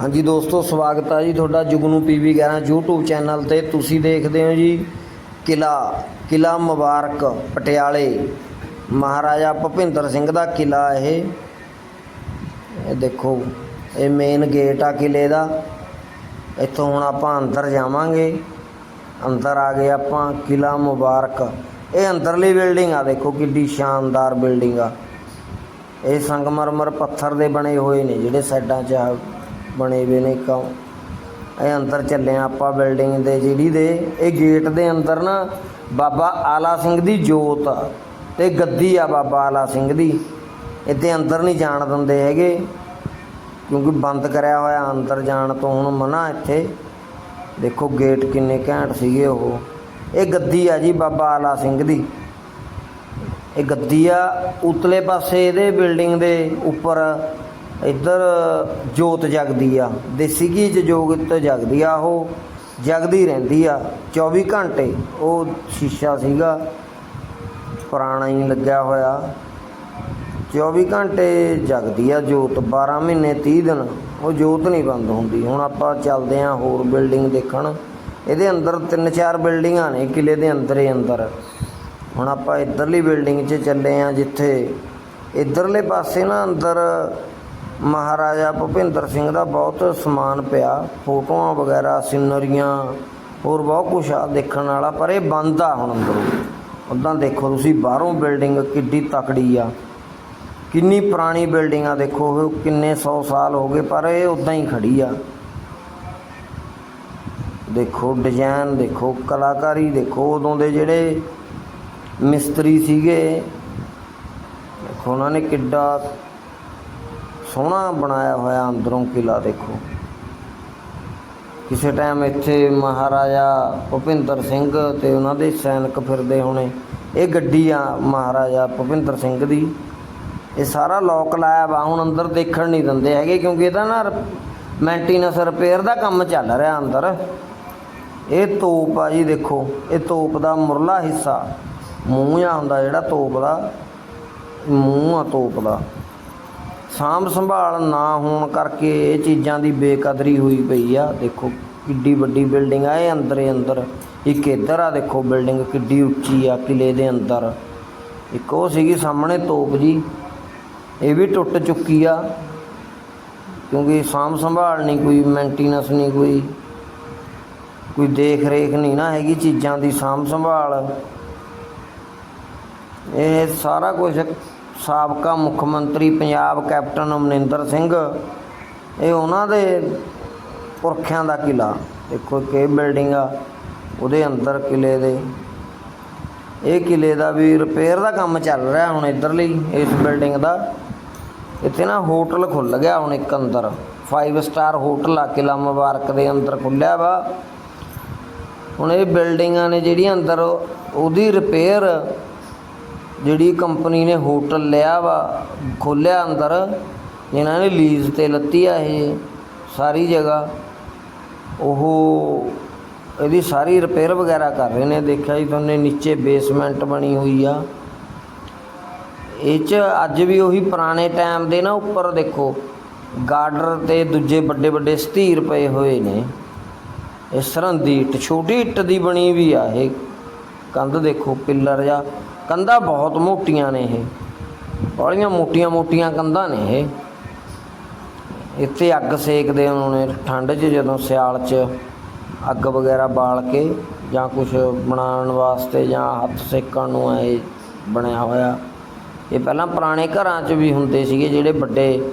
ਹਾਂਜੀ ਦੋਸਤੋ, ਸਵਾਗਤ ਆ ਜੀ ਤੁਹਾਡਾ ਜੁਗਨੂ ਪੀਵੀ 11 YouTube ਚੈਨਲ ਤੇ। ਤੁਸੀਂ ਦੇਖਦੇ ਹੋ ਜੀ ਕਿਲਾ ਕਿਲਾ ਮੁਬਾਰਕ ਪਟਿਆਲੇ। ਮਹਾਰਾਜਾ ਭੁਪਿੰਦਰ ਸਿੰਘ ਦਾ ਕਿਲਾ ਇਹ। ਇਹ ਦੇਖੋ, ਇਹ ਮੇਨ ਗੇਟ ਆ ਕਿਲੇ ਦਾ। ਇੱਥੋਂ ਹੁਣ ਆਪਾਂ ਅੰਦਰ ਜਾਵਾਂਗੇ। ਅੰਦਰ ਆ ਗਏ ਆਪਾਂ ਕਿਲਾ ਮੁਬਾਰਕ। ਇਹ ਅੰਦਰਲੀ ਬਿਲਡਿੰਗ ਆ, ਦੇਖੋ ਕਿੱਡੀ ਸ਼ਾਨਦਾਰ ਬਿਲਡਿੰਗ ਆ। ਇਹ ਸੰਗਮਰਮਰ ਪੱਥਰ ਦੇ ਬਣੇ ਹੋਏ ਨੇ, ਜਿਹੜੇ ਸਾਈਡਾਂ 'ਚ ਆਹ ਬਣੇ ਹੋਏ ਨੇ ਕਾ ਇਹ ਅੰਦਰ ਚੱਲੇ ਹਾਂ ਆਪਾਂ ਬਿਲਡਿੰਗ ਦੇ, ਜਿਹੜੀ ਦੇ, ਇਹ ਗੇਟ ਦੇ ਅੰਦਰ ਨਾ ਬਾਬਾ ਆਲਾ ਸਿੰਘ ਦੀ ਜੋਤ ਆ। ਤੇ ਗੱਦੀ ਆ ਬਾਬਾ ਆਲਾ ਸਿੰਘ ਦੀ। ਇੱਥੇ ਅੰਦਰ ਨਹੀਂ ਜਾਣ ਦਿੰਦੇ ਹੈਗੇ। ਕਿਉਂਕਿ ਬੰਦ ਕਰਿਆ ਹੋਇਆ ਅੰਦਰ ਜਾਣ ਤੋਂ ਹੁਣ ਮਨਾ ਇੱਥੇ। ਦੇਖੋ ਗੇਟ ਕਿੰਨੇ ਘੈਂਟ ਸੀਗੇ ਉਹ। ਇਹ ਗੱਦੀ ਆ ਜੀ ਬਾਬਾ ਆਲਾ ਸਿੰਘ ਦੀ। ਇਹ ਗੱਦੀ ਆ ਉਤਲੇ ਪਾਸੇ ਇਹਦੇ ਬਿਲਡਿੰਗ ਦੇ ਉੱਪਰ। ਇੱਧਰ ਜੋਤ ਜਗਦੀ ਆ, ਦੇਸੀ ਘੀ ਚ ਜੋਤ ਜਗਦੀ ਆ ਉਹ, ਜਗਦੀ ਰਹਿੰਦੀ ਆ 24 ਘੰਟੇ, ਉਹ ਸ਼ੀਸ਼ਾ ਸੀਗਾ, ਪੁਰਾਣਾ ਹੀ ਲੱਗਿਆ ਹੋਇਆ। 24 ਘੰਟੇ ਜਗਦੀ ਆ ਜੋਤ 12 ਮਹੀਨੇ 30 ਦਿਨ, ਉਹ ਜੋਤ ਨਹੀਂ ਬੰਦ ਹੁੰਦੀ। ਹੁਣ ਆਪਾਂ ਚੱਲਦੇ ਆਂ ਹੋਰ ਬਿਲਡਿੰਗ ਦੇਖਣ। ਇਹਦੇ ਅੰਦਰ ਤਿੰਨ ਚਾਰ ਬਿਲਡਿੰਗਾਂ ਨੇ, ਕਿਲੇ ਦੇ ਅੰਦਰ ਹੀ ਅੰਦਰ। ਹੁਣ ਆਪਾਂ ਇੱਧਰਲੀ ਬਿਲਡਿੰਗ 'ਚ ਚੱਲੇ ਆਂ ਜਿੱਥੇ ਇੱਧਰਲੇ ਪਾਸੇ ਨਾ ਅੰਦਰ ਮਹਾਰਾਜਾ ਭੁਪਿੰਦਰ ਸਿੰਘ ਦਾ ਬਹੁਤ ਸਮਾਨ ਪਿਆ, ਫੋਟੋਆਂ ਵਗੈਰਾ, ਸਿਨਰੀਆਂ, ਹੋਰ ਬਹੁਤ ਕੁਝ ਆ ਦੇਖਣ ਵਾਲਾ, ਪਰ ਇਹ ਬੰਦ ਆ ਹੁਣ ਅੰਦਰੋਂ। ਉਦਾਂ ਦੇਖੋ ਤੁਸੀਂ, ਬਾਹਰੋਂ ਬਿਲਡਿੰਗ ਕਿੱਡੀ ਤਕੜੀ ਆ। ਕਿੰਨੀ ਪੁਰਾਣੀ ਬਿਲਡਿੰਗ ਆ ਦੇਖੋ ਕਿੰਨੇ 100 ਸਾਲ ਹੋ ਗਏ, ਪਰ ਇਹ ਉਦਾਂ ਹੀ ਖੜੀ ਆ। ਦੇਖੋ ਡਿਜ਼ਾਈਨ ਦੇਖੋ ਕਲਾਕਾਰੀ, ਦੇਖੋ ਉਦੋਂ ਦੇ ਜਿਹੜੇ ਮਿਸਤਰੀ ਸੀਗੇ। ਦੇਖੋ ਉਹਨਾਂ ਨੇ ਕਿੱਡਾ ਸੋਹਣਾ ਬਣਾਇਆ ਹੋਇਆ ਅੰਦਰੋਂ ਕਿਲਾ ਦੇਖੋ। ਕਿਸੇ ਟਾਈਮ ਇੱਥੇ ਮਹਾਰਾਜਾ ਭੁਪਿੰਦਰ ਸਿੰਘ ਤੇ ਉਹਨਾਂ ਦੇ ਸੈਨਿਕ ਫਿਰਦੇ ਹੋਣੇ। ਇਹ ਗੱਡੀ ਆ ਮਹਾਰਾਜਾ ਭੁਪਿੰਦਰ ਸਿੰਘ ਦੀ। ਇਹ ਸਾਰਾ ਲੋਕ ਲਾਇਆ ਵਾ, ਹੁਣ ਅੰਦਰ ਦੇਖਣ ਨਹੀਂ ਦਿੰਦੇ ਹੈਗੇ ਕਿਉਂਕਿ ਇਹਦਾ ਨਾ ਮੈਂਟੇਨੈਂਸ ਰਿਪੇਅਰ ਦਾ ਕੰਮ ਚੱਲ ਰਿਹਾ ਅੰਦਰ। ਇਹ ਤੋਪ ਆ ਜੀ ਦੇਖੋ, ਇਹ ਤੋਪ ਦਾ ਮੁਰਲਾ ਹਿੱਸਾ। ਮੂੰਹ ਆ ਹੁੰਦਾ ਜਿਹੜਾ ਤੋਪ ਦਾ। ਮੂੰਹ ਆ ਤੋਪ ਦਾ। ਸਾਂਭ ਸੰਭਾਲ ਨਾ ਹੋਣ ਕਰਕੇ ਇਹ ਚੀਜ਼ਾਂ ਦੀ ਬੇਕਦਰੀ ਹੋਈ ਪਈ ਆ। ਦੇਖੋ ਕਿੱਡੀ ਵੱਡੀ ਬਿਲਡਿੰਗ ਆ, ਇਹ ਅੰਦਰੇ ਅੰਦਰ। ਇੱਕ ਇੱਧਰ ਆ, ਦੇਖੋ ਬਿਲਡਿੰਗ ਕਿੱਡੀ ਉੱਚੀ ਆ, ਕਿਲੇ ਦੇ ਅੰਦਰ। ਇੱਕ ਉਹ ਸੀਗੀ ਸਾਹਮਣੇ ਤੋਪ ਜੀ। ਇਹ ਵੀ ਟੁੱਟ ਚੁੱਕੀ ਆ। ਕਿਉਂਕਿ ਸਾਂਭ ਸੰਭਾਲ ਨਹੀਂ, ਕੋਈ ਮੇਨਟੇਨੈਂਸ ਨਹੀਂ, ਕੋਈ ਕੋਈ ਦੇਖ ਰੇਖ ਨਹੀਂ ਨਾ ਹੈਗੀ ਚੀਜ਼ਾਂ ਦੀ ਸਾਂਭ ਸੰਭਾਲ। ਇਹ ਸਾਰਾ ਕੁਝ ਸਾਬਕਾ ਮੁੱਖ ਮੰਤਰੀ ਪੰਜਾਬ ਕੈਪਟਨ ਅਮਰਿੰਦਰ ਸਿੰਘ, ਇਹ ਉਹਨਾਂ ਦੇ ਪੁਰਖਿਆਂ ਦਾ ਕਿਲਾ। ਦੇਖੋ ਕਿ ਬਿਲਡਿੰਗ ਆ, ਉਹਦੇ ਅੰਦਰ ਕਿਲੇ ਦੇ। ਇਹ ਕਿਲੇ ਦਾ ਵੀ ਰਿਪੇਅਰ ਦਾ ਕੰਮ ਚੱਲ ਰਿਹਾ ਹੁਣ ਇੱਧਰਲੀ, ਇਸ ਬਿਲਡਿੰਗ ਦਾ। ਇੱਥੇ ਨਾ ਹੋਟਲ ਖੁੱਲ ਗਿਆ ਹੁਣ ਇੱਕ ਅੰਦਰ। 5 ਸਟਾਰ ਹੋਟਲ ਆ, ਕਿਲਾ ਮੁਬਾਰਕ ਦੇ ਅੰਦਰ ਖੁੱਲਿਆ ਵਾ। ਹੁਣ ਇਹ ਬਿਲਡਿੰਗਾਂ ਨੇ ਜਿਹੜੀਆਂ ਅੰਦਰ, ਉਹਦੀ ਰਿਪੇਅਰ ਜਿਹੜੀ ਕੰਪਨੀ ਨੇ ਹੋਟਲ ਲਿਆ ਵਾ ਖੋਲਿਆ ਅੰਦਰ, ਇਹਨਾਂ ਨੇ ਲੀਜ਼ ਤੇ ਲੱਤੀ ਆ ਇਹ, ਸਾਰੀ ਜਗ੍ਹਾ। ਉਹ ਇਹਦੀ ਸਾਰੀ ਰਿਪੇਅਰ ਵਗੈਰਾ ਕਰ ਰਹੇ ਨੇ, ਦੇਖਿਆ ਜੀ ਤੁਹਾਨੂੰ ਨੀਚੇ ਬੇਸਮੈਂਟ ਬਣੀ ਹੋਈ ਆ। ਇਹ ਚ ਅੱਜ ਵੀ ਉਹੀ ਪੁਰਾਣੇ ਟਾਈਮ ਦੇ ਨਾ ਉੱਪਰ ਦੇਖੋ ਗਾਰਡਰ ਤੇ ਦੂਜੇ ਵੱਡੇ ਵੱਡੇ ਸਥੀਰ ਪਏ ਹੋਏ ਨੇ। ਇਹ ਸਰਹੰਦੀ ਇੱਟ, ਛੋਟੀ ਇੱਟ ਦੀ ਬਣੀ ਵੀ ਆ ਇਹ। ਕੰਧ ਦੇਖੋ ਪਿੱਲਰ ਜਾਂ ਕੰਧਾਂ ਬਹੁਤ ਮੋਟੀਆਂ ਨੇ ਇਹ। ਬੜੀਆਂ ਮੋਟੀਆਂ ਮੋਟੀਆਂ ਕੰਧਾਂ ਨੇ ਇਹ। ਇੱਥੇ ਅੱਗ ਸੇਕਦੇ ਉਹਨਾਂ ਨੇ ਠੰਡ 'ਚ ਜਦੋਂ ਸਿਆਲ 'ਚ ਅੱਗ ਵਗੈਰਾ ਬਾਲ ਕੇ ਜਾਂ ਕੁਝ ਬਣਾਉਣ ਵਾਸਤੇ ਜਾਂ ਹੱਥ ਸੇਕਣ ਨੂੰ ਇਹ ਬਣਿਆ ਹੋਇਆ। ਇਹ ਪਹਿਲਾਂ ਪੁਰਾਣੇ ਘਰਾਂ 'ਚ ਵੀ ਹੁੰਦੇ ਸੀਗੇ, ਜਿਹੜੇ ਵੱਡੇ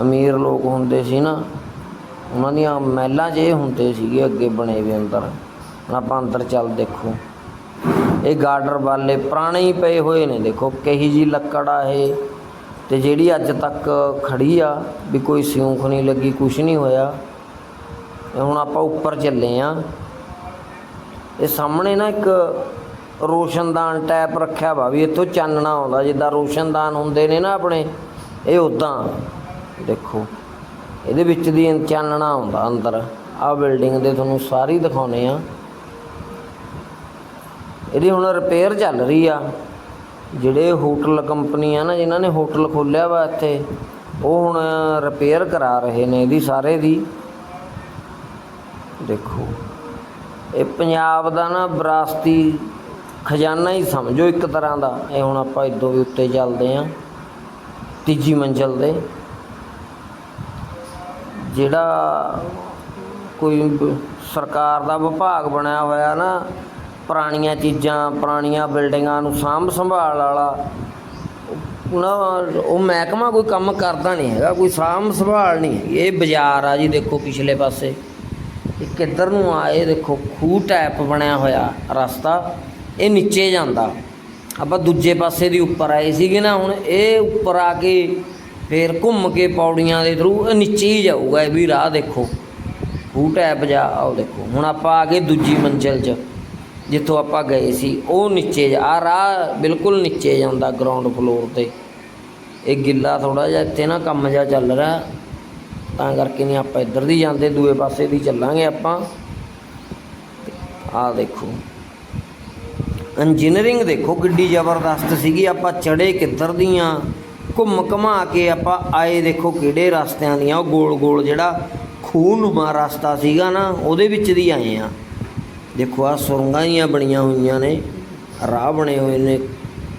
ਅਮੀਰ ਲੋਕ ਹੁੰਦੇ ਸੀ ਨਾ, ਉਹਨਾਂ ਦੀਆਂ ਮਹਿਲਾਂ 'ਚ ਇਹ ਹੁੰਦੇ ਸੀਗੇ ਅੱਗੇ ਬਣੇ ਵੇ ਅੰਦਰ। ਆਪਾਂ ਅੰਦਰ ਚੱਲ ਦੇਖੋ। ਇਹ ਗਾਰਡਰ ਵਾਲੇ ਪੁਰਾਣੇ ਹੀ ਪਏ ਹੋਏ ਨੇ, ਦੇਖੋ ਕਹੀ ਜੀ ਲੱਕੜ ਆ ਇਹ। ਤੇ ਜਿਹੜੀ ਅੱਜ ਤੱਕ ਖੜੀ ਆ, ਵੀ ਕੋਈ ਸਿਉਂਖ ਨਹੀਂ ਲੱਗੀ ਕੁਝ ਨਹੀਂ ਹੋਇਆ। ਇਹ ਹੁਣ ਆਪਾਂ ਉੱਪਰ ਚੱਲੇ ਆ। ਇਹ ਸਾਹਮਣੇ ਨਾ ਇੱਕ ਰੋਸ਼ਨਦਾਨ ਟੈਪ ਰੱਖਿਆ ਵਾ, ਵੀ ਇੱਥੋਂ ਚਾਨਣਾ ਆਉਂਦਾ, ਜਿੱਦਾਂ ਰੋਸ਼ਨਦਾਨ ਹੁੰਦੇ ਨੇ ਨਾ ਆਪਣੇ, ਇਹ ਉਦਾਂ ਦੇਖੋ, ਇਹਦੇ ਵਿੱਚ ਦੀ ਚਾਨਣਾ ਆਉਂਦਾ ਅੰਦਰ। ਆਹ ਬਿਲਡਿੰਗ ਦੇ ਤੁਹਾਨੂੰ ਸਾਰੀ ਦਿਖਾਉਨੇ ਆ। ਇਹਦੀ ਹੁਣ ਰਿਪੇਅਰ ਚੱਲ ਰਹੀ ਆ। ਜਿਹੜੇ ਹੋਟਲ ਕੰਪਨੀ ਆ ਨਾ, ਜਿਨ੍ਹਾਂ ਨੇ ਹੋਟਲ ਖੋਲ੍ਹਿਆ ਵਾ ਇੱਥੇ, ਉਹ ਹੁਣ ਰਿਪੇਅਰ ਕਰਾ ਰਹੇ ਨੇ ਇਹਦੀ, ਸਾਰੇ ਦੀ। ਦੇਖੋ, ਇਹ ਪੰਜਾਬ ਦਾ ਨਾ ਵਿਰਾਸਤੀ ਖਜ਼ਾਨਾ ਹੀ ਸਮਝੋ ਇੱਕ ਤਰ੍ਹਾਂ ਦਾ। ਇਹ ਹੁਣ ਆਪਾਂ ਇਦੋਂ ਵੀ ਉੱਤੇ ਚੱਲਦੇ ਆਂ, ਤੀਜੀ ਮੰਜ਼ਲ ਦੇ। ਜਿਹੜਾ ਕੋਈ ਸਰਕਾਰ ਦਾ ਵਿਭਾਗ ਬਣਿਆ ਹੋਇਆ ਨਾ ਪੁਰਾਣੀਆਂ ਚੀਜ਼ਾਂ, ਪੁਰਾਣੀਆਂ ਬਿਲਡਿੰਗਾਂ ਨੂੰ ਸਾਂਭ ਸੰਭਾਲ ਵਾਲਾ ਉਹਨਾਂ ਉਹ ਮਹਿਕਮਾ ਕੋਈ ਕੰਮ ਕਰਦਾ ਨਹੀਂ ਹੈਗਾ, ਕੋਈ ਸਾਂਭ ਸੰਭਾਲ ਨਹੀਂ ਇਹ ਬਾਜ਼ਾਰ ਆ ਜੀ, ਦੇਖੋ ਪਿਛਲੇ ਪਾਸੇ। ਇਹ ਕਿੱਧਰ ਨੂੰ ਆ, ਇਹ ਦੇਖੋ, ਖੂਹ ਟੈਪ ਬਣਿਆ ਹੋਇਆ ਰਸਤਾ। ਇਹ ਨੀਚੇ ਜਾਂਦਾ। ਆਪਾਂ ਦੂਜੇ ਪਾਸੇ ਦੀ ਉੱਪਰ ਆਏ ਸੀਗੇ ਨਾ ਹੁਣ, ਇਹ ਉੱਪਰ ਆ ਕੇ ਫੇਰ ਘੁੰਮ ਕੇ ਪੌੜੀਆਂ ਦੇ ਥਰੂ ਇਹ ਨੀਚੇ ਹੀ ਜਾਊਗਾ, ਇਹ ਵੀ ਰਾਹ ਦੇਖੋ। ਖੂਹ ਟੈਪ ਜਾ, ਆਓ ਦੇਖੋ। ਹੁਣ ਆਪਾਂ ਆ ਗਏ ਦੂਜੀ ਮੰਜ਼ਿਲ 'ਚ। ਜਿੱਥੋਂ ਆਪਾਂ ਗਏ ਸੀ, ਉਹ ਨੀਚੇ ਆ ਰਾਹ ਬਿਲਕੁਲ ਨੀਚੇ ਜਾਂਦਾ ਗਰਾਊਂਡ ਫਲੋਰ ਤੇ। ਇਹ ਗਿੱਲਾ ਥੋੜਾ ਜਿਹਾ, ਇੱਥੇ ਨਾ ਕੰਮ ਜਿਹਾ ਚੱਲ ਰਿਹਾ। ਤਾਂ ਕਰਕੇ ਨਹੀਂ ਆਪਾਂ ਇੱਧਰ ਦੀ ਜਾਂਦੇ, ਦੂਏ ਪਾਸੇ ਦੀ ਚੱਲਾਂਗੇ ਆਪਾਂ। ਆਹ ਦੇਖੋ। ਇੰਜੀਨੀਅਰਿੰਗ ਦੇਖੋ, ਕਿੱਡੀ ਜ਼ਬਰਦਸਤ ਸੀਗੀ। ਆਪਾਂ ਚੜੇ ਕਿੱਧਰ ਦੀਆਂ, ਘੁੰਮ ਘਮਾ ਕੇ ਆਪਾਂ ਆਏ ਦੇਖੋ ਕਿਹੜੇ ਰਸਤਿਆਂ ਦੀਆਂ। ਉਹ ਗੋਲ ਗੋਲ ਜਿਹੜਾ ਖੂਹ ਨੂੰਮਾ ਰਸਤਾ ਸੀਗਾ ਨਾ, ਉਹਦੇ ਵਿੱਚ ਦੀ ਆਏ ਆ। ਦੇਖੋ ਆ ਸੁਰੰਗਾਂ ਜੀਆਂ ਬਣੀਆਂ ਹੋਈਆਂ ਨੇ, ਰਾਹ ਬਣੇ ਹੋਏ ਨੇ।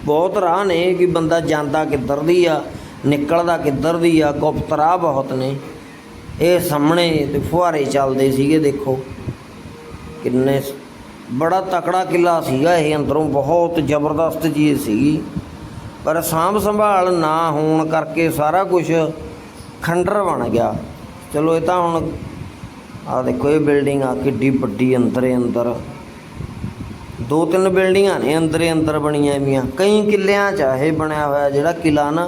ਬਹੁਤ ਰਾਹ ਨੇ ਕਿ ਬੰਦਾ ਜਾਂਦਾ ਕਿੱਧਰ ਦੀ ਆ, ਨਿਕਲਦਾ ਕਿੱਧਰ ਦੀ ਆ, ਗੁਪਤ ਰਾਹ ਬਹੁਤ ਨੇ। ਇਹ ਸਾਹਮਣੇ ਤੇ ਫੁਹਾਰੇ ਚੱਲਦੇ ਸੀਗੇ, ਦੇਖੋ। ਕਿੰਨੇ ਬੜਾ ਤਕੜਾ ਕਿਲਾ ਸੀਗਾ ਇਹ, ਅੰਦਰੋਂ ਬਹੁਤ ਜ਼ਬਰਦਸਤ ਚੀਜ਼ ਸੀਗੀ। ਪਰ ਸਾਂਭ ਸੰਭਾਲ ਨਾ ਹੋਣ ਕਰਕੇ ਸਾਰਾ ਕੁਝ ਖੰਡਰ ਬਣ ਗਿਆ। ਚਲੋ, ਇਹ ਤਾਂ ਹੁਣ ਆ ਦੇਖੋ ਇਹ ਬਿਲਡਿੰਗ ਆ, ਕਿੱਡੀ ਵੱਡੀ ਅੰਦਰੇ ਅੰਦਰ। ਦੋ ਤਿੰਨ ਬਿਲਡਿੰਗਾਂ ਨੇ ਅੰਦਰੇ ਅੰਦਰ ਬਣੀਆਂ ਵੀਆਂ ਕਈ ਕਿੱਲਿਆਂ 'ਚ ਇਹ ਬਣਿਆ ਹੋਇਆ ਜਿਹੜਾ ਕਿਲਾ ਨਾ।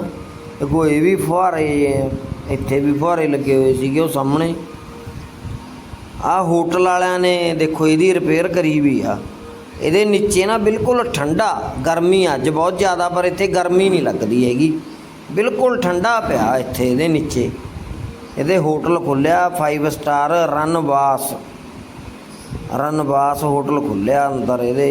ਦੇਖੋ ਇਹ ਵੀ ਫੁਹਾਰੇ ਇੱਥੇ ਵੀ ਫੁਹਾਰੇ ਲੱਗੇ ਹੋਏ ਸੀਗੇ ਉਹ ਸਾਹਮਣੇ। ਆ ਹੋਟਲ ਵਾਲਿਆਂ ਨੇ ਦੇਖੋ ਇਹਦੀ ਰਿਪੇਅਰ ਕਰੀ ਵੀ ਆ। ਇਹਦੇ ਨੀਚੇ ਨਾ ਬਿਲਕੁਲ ਠੰਡਾ, ਗਰਮੀ ਅੱਜ ਬਹੁਤ ਜ਼ਿਆਦਾ, ਪਰ ਇੱਥੇ ਗਰਮੀ ਨਹੀਂ ਲੱਗਦੀ ਹੈਗੀ। ਬਿਲਕੁਲ ਠੰਡਾ ਪਿਆ ਇੱਥੇ ਇਹਦੇ ਨੀਚੇ। ਇਹਦੇ ਹੋਟਲ ਖੁੱਲਿਆ 5 ਸਟਾਰ ਰਨਵਾਸ ਰਨਵਾਸ ਹੋਟਲ ਖੁੱਲਿਆ ਅੰਦਰ ਇਹਦੇ।